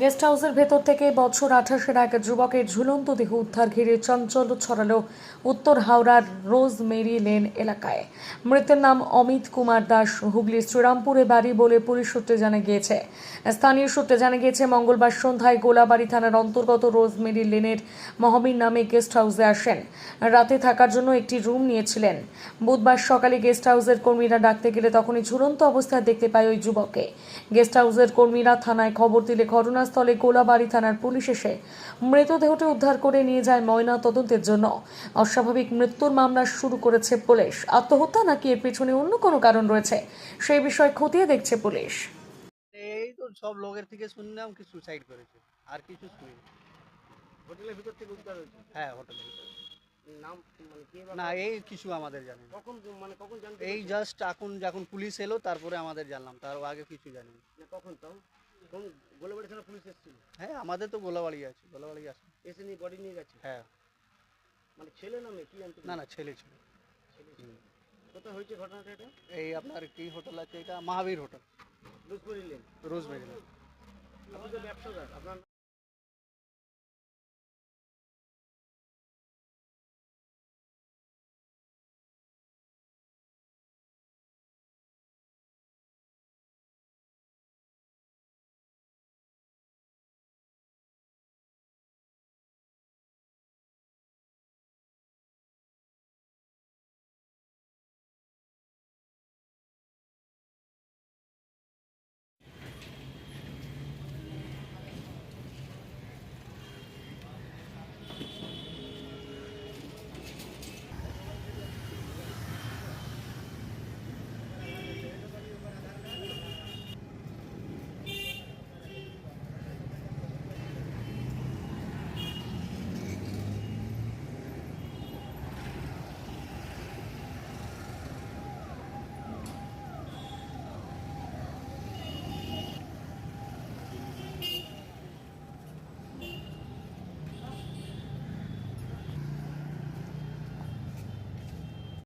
Guest হাউসের ভেতর থেকে বছর আঠাশের এক যুবকের ঝুলন্ত দেহ উদ্ধার ঘিরে চাঞ্চল্য ছড়ালো উত্তর হাওড়ার রোজমেরি লেন এলাকায়। মৃতের নাম অমিত কুমার দাস। হুগলির শ্রীরামপুরে বাড়ি বলে পুলিশ সূত্রে জানা গিয়েছে। স্থানীয় সূত্রে জানা গিয়েছে, মঙ্গলবার সন্ধ্যায় গোলাবাড়ি থানার অন্তর্গত রোজমেরি লেনের মহাবীর নামে গেস্ট হাউসে আসেন। রাতে থাকার জন্য একটি রুম নিয়েছিলেন। বুধবার সকালে গেস্ট হাউসের কর্মীরা ডাকতে গেলে তখনই ঝুলন্ত অবস্থায় দেখতে পায় ওই যুবককে। গেস্ট হাউসের কর্মীরা থানায় খবর দিলে ঘটনাস্থলে গোলাবাড়ি থানার পুলিশ এসে মৃতদেহটি উদ্ধার করে নিয়ে যায় ময়না তদন্তের জন্য। অস্বাভাবিক মৃত্যুর মামলা শুরু করেছে পুলিশ। আত্মহত্যা নাকি এর পেছনে অন্য কোনো কারণ রয়েছে সেই বিষয়ে খতিয়ে দেখছে পুলিশ। এই তো সব লোকের থেকে শুনলাম কি সুসাইড করেছে আর কিছু শুনি হোটেলের ভিতর থেকে উদ্ধার হয়েছে? হ্যাঁ হোটেলের নাম মানে কে বা না এই কিছু আমাদের জানি না। কখন মানে কখন জানতে এই জাস্ট এখন যখন পুলিশ এলো তারপরে আমাদের জানলাম তার আগে কিছু জানি না। কখন তাও? কোন গোলাবাড়ি থানা পুলিশ এসেছিল? হ্যাঁ আমাদের তো গোলাবাড়ি আছে গোলাবাড়ি আছে। এসে নিয়ে বডি নিয়ে গেছে? হ্যাঁ। মানে ছেলে না মেয়ে? কি জানতে না না ছেলে ছিল। ছেলে ছিল। কোথায় হয়েছে ঘটনাটা এটা? এই আপনার কি হোটেল আছে এটা? মহাবীর হোটেল। লুজ করিলেন রোজমেরি আপনি তো ব্যবসাদার আপনার